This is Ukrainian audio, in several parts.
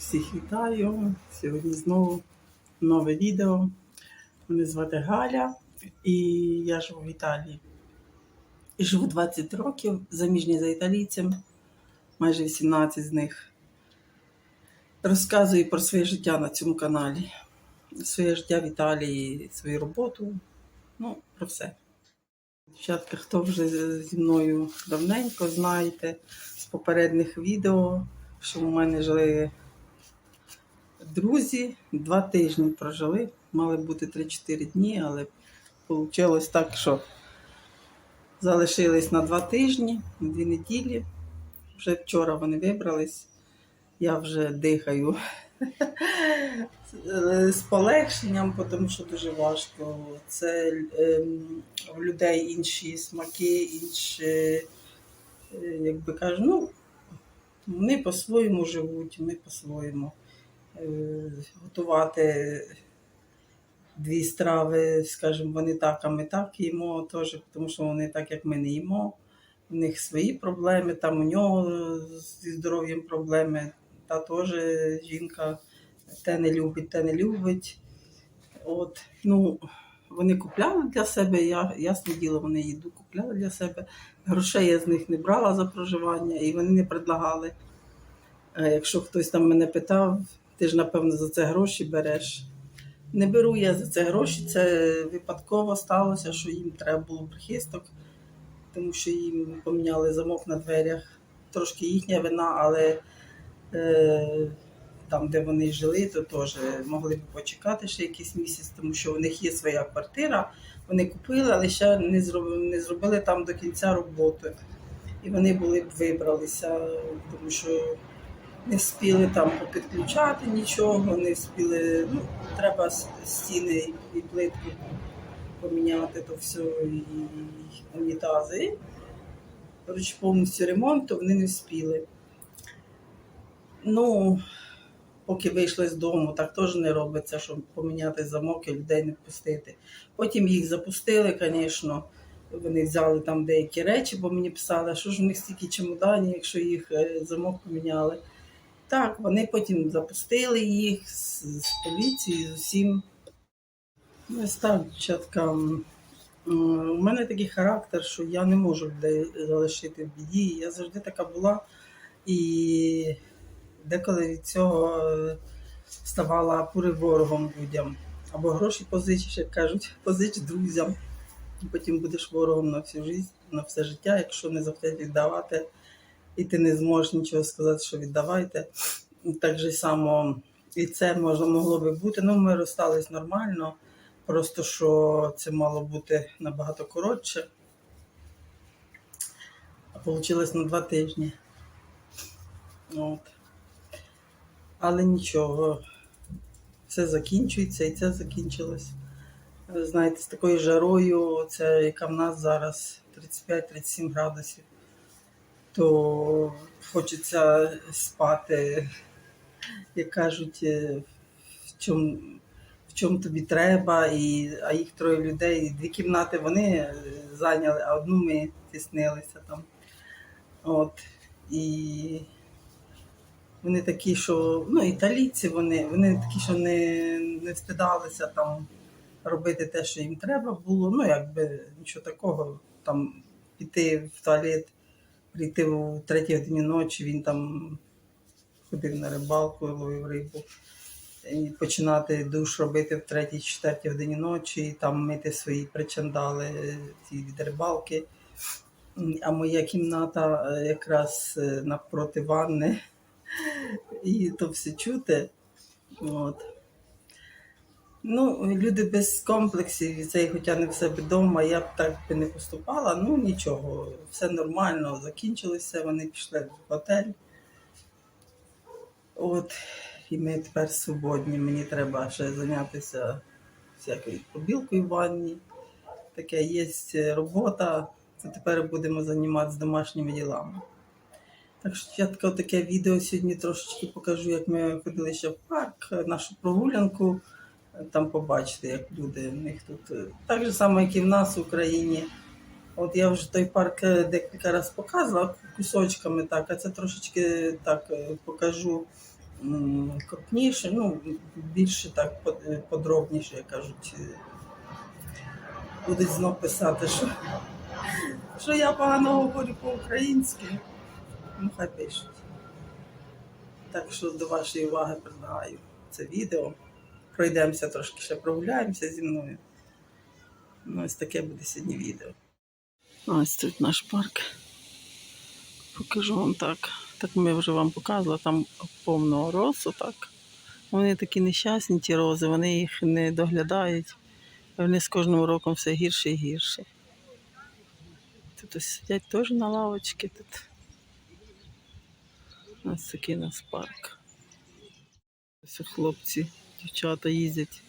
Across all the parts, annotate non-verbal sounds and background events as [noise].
Всіх вітаю. Сьогодні знову нове відео. Мене звати Галя і я живу в Італії. І живу 20 років, заміжня за італійцем, майже 18 з них. Розказую про своє життя на цьому каналі. Своє життя в Італії, свою роботу. Ну, про все. Дівчатка, хто вже зі мною давненько знаєте з попередніх відео, що у мене жили друзі, два тижні прожили. Мали бути 3-4 дні, але вийшло так, що залишились на два тижні, на дві неділі. Вже вчора вони вибрались. Я вже дихаю з полегшенням, тому що дуже важко. Це ем, в людей інші смаки, інші, е, як би кажуть, ну, вони по-своєму живуть, ми по-своєму. Е, Готувати дві страви, скажімо, вони так, а ми так їмо теж, тому що вони так, як ми не їмо. У них свої проблеми, там у нього зі здоров'ям проблеми, та теж жінка те не любить, те не любить. От, ну, вони купляли для себе, я, ясне діло, вони їду купляли для себе. Грошей я з них не брала за проживання і вони не предлагали. Якщо хтось там мене питав, ти ж, напевно, за це гроші береш. Не беру я за це гроші, це випадково сталося, що їм треба було прихисток, тому що їм поміняли замок на дверях. Трошки їхня вина, але е, там, де вони жили, то теж могли б почекати ще якийсь місяць, тому що у них є своя квартира. Вони купили, але ще не зробили, не зробили там до кінця роботи. І вони були б вибралися, тому що не встигли там попідключати нічого, не встигли, ну, треба стіни і плитку поміняти, то все, і унітази. Коротше, повністю ремонт, то вони не встигли. Ну, поки вийшли з дому, так теж не робиться, щоб поміняти замок і людей не впустити. Потім їх запустили, звісно. Вони взяли там деякі речі, бо мені писали, що ж у них стільки чемоданів, якщо їх е, замок поміняли. Так, вони потім запустили їх з, з поліцією, з усім. Ну, Ось так, м, м, У мене такий характер, що я не можу людей залишити в біді. Я завжди така була. І деколи від цього е, ставала пури ворогом людям. Або гроші позичиш, як кажуть, [laughs] позич друзям. Потім будеш ворогом на всю життя, на все життя, якщо не захотять віддавати, і ти не зможеш нічого сказати, що віддавайте. Так же само і це можна, могло би бути. Ну, ми розстались нормально, просто що це мало бути набагато коротше. А вийшло на два тижні. От. Але нічого, все закінчується і це закінчилось. Знаєте, з такою жарою, це яка в нас зараз 35-37 градусів, то хочеться спати, як кажуть, е, в чому, в чому тобі треба, і, а їх троє людей, дві кімнати вони е, зайняли, а одну ми тіснилися там. От. І вони такі, що ну, італійці, вони, вони такі, що не, не встидалися там робити те, що їм треба було. Ну, якби нічого такого, там піти в туалет, прийти у третій годині ночі, він там ходив на рибалку, ловив рибу. І починати душ робити в третій, четвертій годині ночі, і там мити свої причандали ці від рибалки. А моя кімната е, якраз е, навпроти ванни, [laughs] і то все чути. От. Ну, люди без комплексів, і це хоча не в себе вдома, я б так би не поступала. Ну нічого, все нормально, закінчилося, вони пішли в готель. От, і ми тепер свободні. Мені треба ще зайнятися всякою побілкою в ванні. Таке є робота. Це тепер будемо займатися домашніми ділами. Так що я таке відео сьогодні трошечки покажу, як ми ходили ще в парк, нашу прогулянку. Там побачите, як люди в них тут так же само, як і в нас в Україні. От я вже той парк е, декілька разів показувала кусочками, так, а це трошечки так е, покажу крупніше, ну, більше так е, подробніше, як кажуть, будуть знов писати, що, що я погано говорю по-українськи. Ну, хай пишуть. Так що до вашої уваги предлагаю це відео. Пройдемося трошки ще прогуляємося зі мною. Ну, ось таке буде сьогодні відео. Ось тут наш парк. Покажу вам так. Так ми вже вам показували, там повно роз так. Вони такі нещасні, ті рози, вони їх не доглядають. Вони з кожним роком все гірше і гірше. Тут ось сидять теж на лавочці. Тут. Ось такий у нас парк. Ось хлопці, дівчата їздять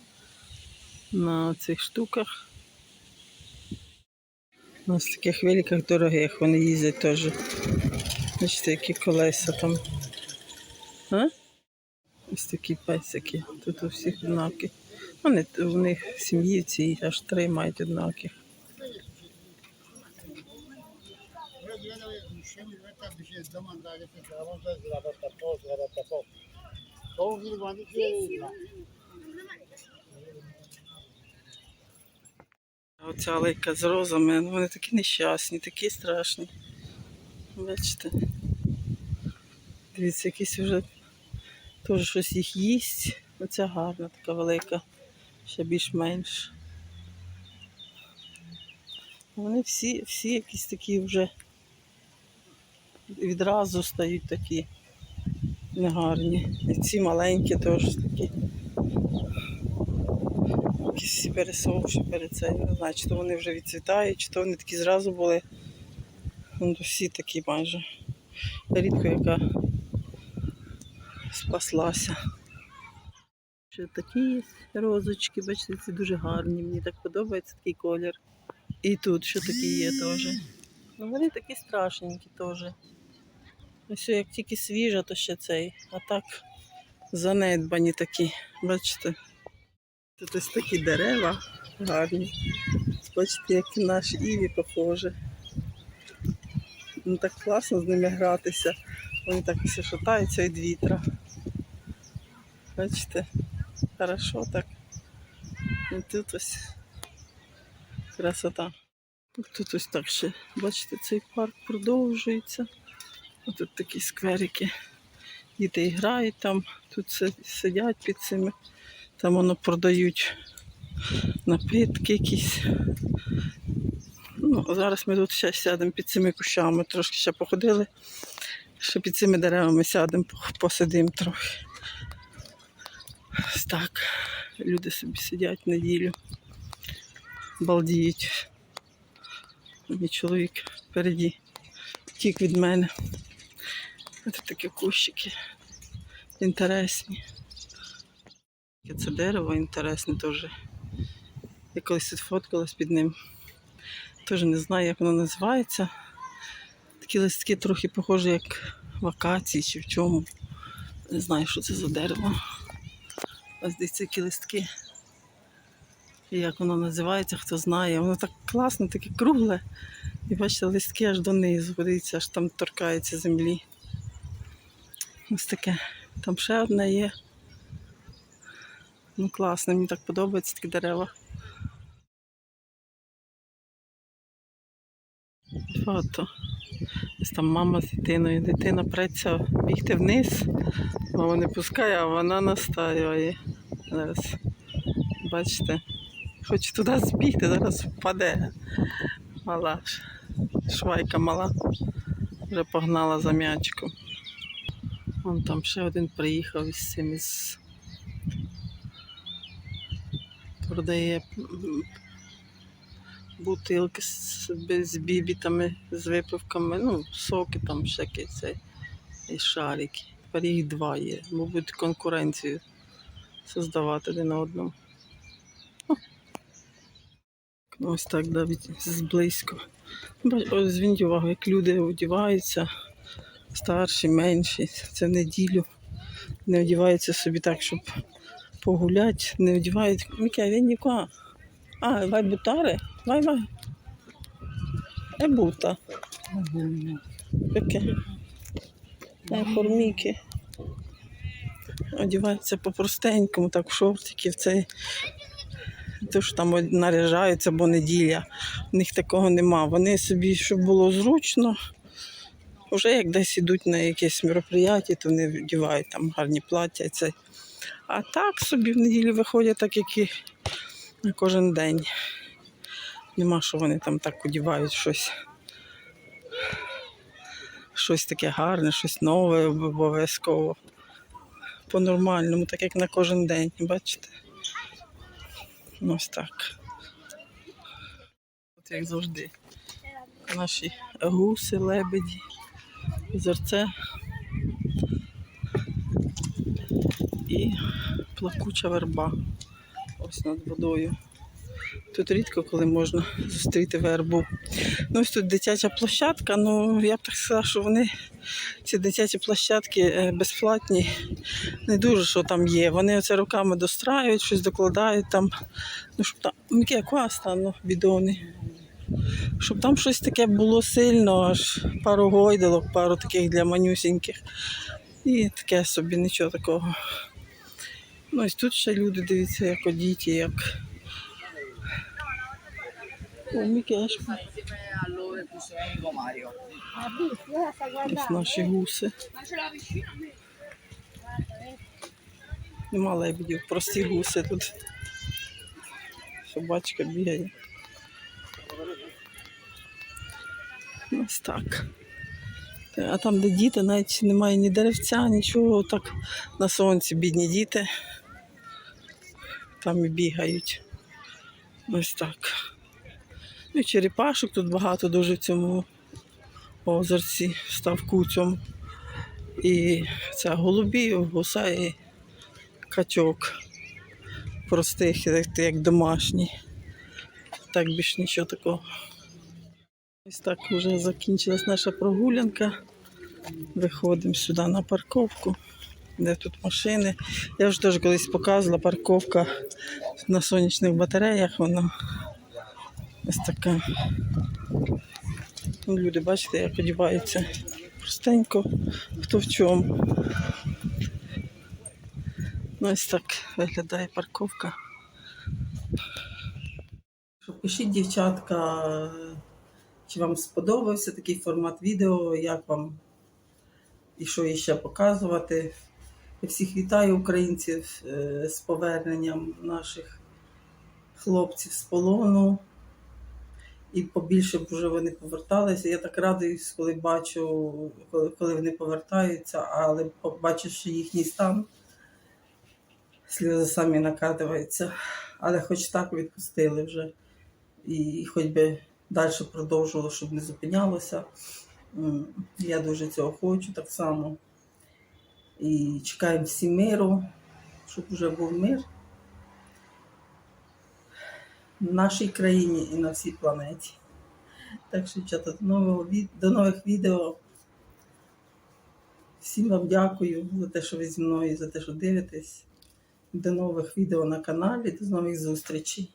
на цих штуках. На таких великих дорогих вони їздять теж. Бачите, які колеса там. А? Ось такі песики. Тут у всіх однакі. Вони у них сім'ї ці аж три мають однаких. Оця алейка з розами, ну вони такі нещасні, такі страшні. Бачите? Дивіться, якісь вже теж щось їх їсть. Оця гарна, така велика, ще більш-менш. Вони всі, всі якісь такі вже відразу стають такі негарні. І ці маленькі теж такі. Якісь всі пересовші перед цим. Не знаю, чи то вони вже відцвітають, чи то вони такі зразу були. Ну, всі такі майже. Рідко яка спаслася. Ще такі є розочки, бачите, ці дуже гарні. Мені так подобається такий колір. І тут ще такі є теж. Ну вони такі страшненькі теж. Ось як тільки свіжа, то ще цей. А так занедбані такі. Бачите? Тут ось такі дерева гарні. Бачите, як наш Іві похоже. Ну так класно з ними гратися. Вони так все шатаються від вітра. Бачите, хорошо так. І тут ось красота. Тут ось так ще, бачите, цей парк продовжується. Тут такі скверики. Діти грають там, тут сидять під цими. Там воно продають напитки якісь. Ну, зараз ми тут ще сядемо під цими кущами, трошки ще походили. Ще під цими деревами сядемо, посидимо трохи. Так. Люди собі сидять неділю, балдіють. Мій чоловік впереді втік від мене. Ось такі кущики інтересні. Це дерево інтересне теж. Я колись тут фоткалась під ним. Теж не знаю, як воно називається. Такі листки трохи похожі, як в акації чи в чому. Не знаю, що це за дерево. Ось дивіться, які листки. І як воно називається, хто знає. Воно так класно, таке кругле. І бачите, листки аж донизу, подивіться, аж там торкається землі. Ось таке. Там ще одне є. Ну класно, мені так подобаються такі дерева. Фото. Ось там мама з дитиною. Дитина преться бігти вниз, мама не пускає, а вона настаює. Зараз. Бачите, хоче туди збігти, зараз впаде. Мала. Швайка мала. Вже погнала за м'ячиком. Вон там ще один приїхав із цим із продає бутилки з, з бібітами, з випивками, ну, соки там всякі це, і шарики. Тепер їх два є, мабуть, конкуренцію создавати один на одному. Ось так навіть зблизько. Ось зверніть увагу, як люди одягаються, старші, менші, це неділю. Не одягаються собі так, щоб погуляти, не одягають. Міка, він нікого. А, buttare? Vai, vai. E butta. Perché? Eh, formiche. одягаються по-простенькому, так в шортики, в цей. То, що там наряжаються, бо неділя. У них такого нема. Вони собі, щоб було зручно, вже як десь ідуть на якесь мероприятие, то вони вдівають там гарні плаття. Це. А так собі в неділю виходять, так як і на кожен день. Нема, що вони там так одівають щось. Щось таке гарне, щось нове обов'язково. По-нормальному, так як на кожен день, бачите? Ось так. От як завжди. Наші гуси, лебеді, озерце і плакуча верба. Ось над водою. Тут рідко коли можна зустріти вербу. Ну, ось тут дитяча площадка. Ну, я б так сказала, що вони, ці дитячі площадки е, безплатні. Не дуже що там є. Вони оце руками достраюють, щось докладають там. Ну, щоб там яке кваста, ну, бідони. Щоб там щось таке було сильно, аж пару гойдалок, пару таких для манюсіньких. І таке собі нічого такого. Ну, ось тут ще люди дивіться, як одіті, як. О, Мікеш, insieme a loro questo è amico Mario. Ha visto? Ora sta ось наші гуси. Нема лебедів, прості гуси тут. Собачка бігає. Ось так. А там, де діти, навіть немає ні деревця, нічого, так на сонці бідні діти. Там і бігають. Ось так. Ну, і черепашок тут багато дуже в цьому озерці, ставку цьому. І це голубів, гуса і качок простих, як домашні. Так більш нічого такого. Ось так вже закінчилась наша прогулянка. Виходимо сюди на парковку, де тут машини. Я вже теж колись показувала парковка на сонячних батареях. Вона ось така. Ну, Люди, бачите, як одіваються простенько, хто в чому. Ну, ось так виглядає парковка. Пишіть, дівчатка, чи вам сподобався такий формат відео, як вам і що іще показувати. Я всіх вітаю українців е, з поверненням наших хлопців з полону. І побільше б вже вони поверталися. Я так радуюсь, коли бачу, коли, вони повертаються, але побачивши їхній стан, сльози самі накатуються. Але хоч так відпустили вже. І хоч би далі продовжувало, щоб не зупинялося. Я дуже цього хочу так само. І чекаємо всі миру, щоб вже був мир в нашій країні і на всій планеті. Так що, дівчата, до, нового, до нових відео. Всім вам дякую за те, що ви зі мною, за те, що дивитесь. До нових відео на каналі, до нових зустрічей.